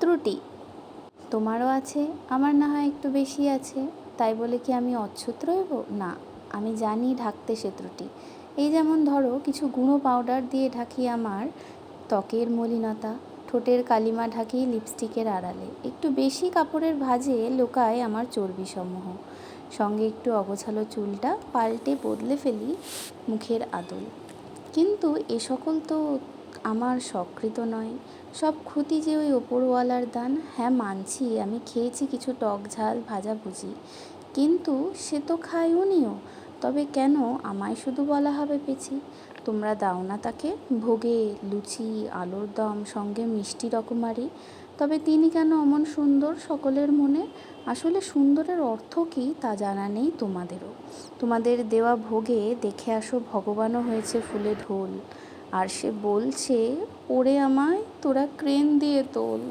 ত্রুটি। তোমারও আছে, আমার না হয় একটু বেশি আছে। তাই বলে কি আমি অচ্ছুত রইব? না, আমি জানি ঢাকতে সে ত্রুটি। এই যেমন ধরো, কিছু গুঁড়ো পাউডার দিয়ে ঢাকি আমার ত্বকের মলিনতা, ঠোঁটের কালিমা ঢাকি লিপস্টিকের আড়ালে। একটু বেশি কাপড়ের ভাঁজে লোকায় আমার চর্বি সমূহ। সঙ্গে একটু অগোছালো চুলটা পাল্টে বদলে ফেলি মুখের আদল। কিন্তু এ সকল তো আমার স্বকৃত নয়। সব ক্ষতি যে ওই ওপরওয়ালার দান হ্যাঁ মানছি, আমি খেয়েছি কিছু টক ঝাল ভাজাভুজি কিন্তু সে তো খায় উনিও তবে কেন আমায় শুধু বলা হবে পেছি? তোমরা দাও না তাকে ভোগে, লুচি, আলুর দম, সঙ্গে মিষ্টি রকমারি। তবে তিনি কেন অমন সুন্দর সকলের মনে? আসলে সুন্দরের অর্থ কী তা জানা নেই তোমাদেরও। তোমাদের দেওয়া ভোগে দেখে আসো, ভগবানও হয়েছে ফুলে ঢোল। আর সে বলছে ওরে আমায় তোরা ক্রেন দিয়ে তোল।